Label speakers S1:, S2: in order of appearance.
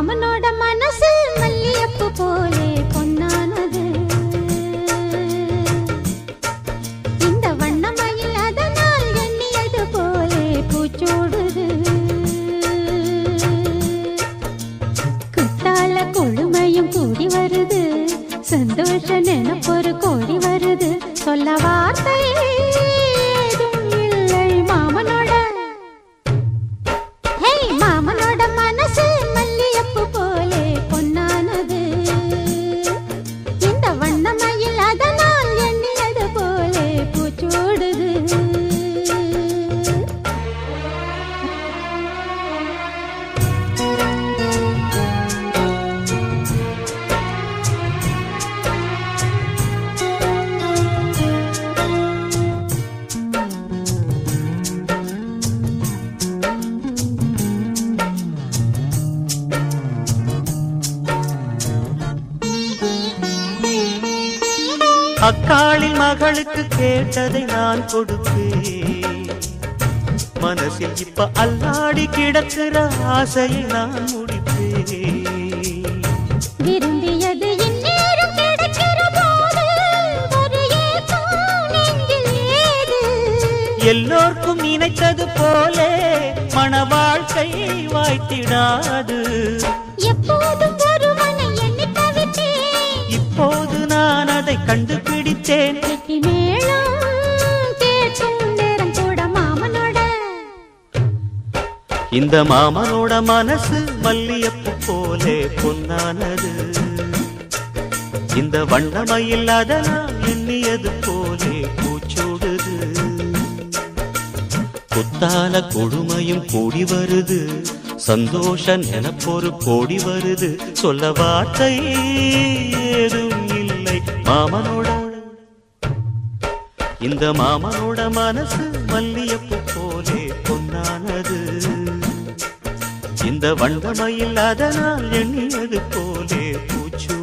S1: மாமனோட மனசு மல்லியப்பு போலே.
S2: அக்காளின் மகளுக்கு கேட்டதை நான் கொடுப்பேன். மனசில் இப்ப அல்லாடி கிடக்கிற ஆசையை நான் முடிப்பேன்.
S1: விரும்பியது
S2: எல்லோர்க்கும் நினைத்தது போலே மன வாழ்க்கை வாய்த்திடாது.
S1: எப்போதும்
S2: கண்டுபிடித்தேன்
S1: கெட்டி மேளம் கேட்கும் நேரம் கூட மாமனோட.
S2: இந்த மாமனோட மனசு மல்லியப்பு போலே பொன்னானது. இந்த வண்ணமயில் அதனால் எண்ணியது போலே பூச்சூடுது. குத்தால கொடுமையும் கூடி வருது. சந்தோஷ நினப்பொரு கோடி வருது. சொல்ல வார்த்தை ஏதும் இல்லை. மாமனோட இந்த மாமனோட மனசு மல்லியப்பு போலே பொன்னானது. இந்த வண்டமையில் அதனால் எண்ணியது போலே பூச்சு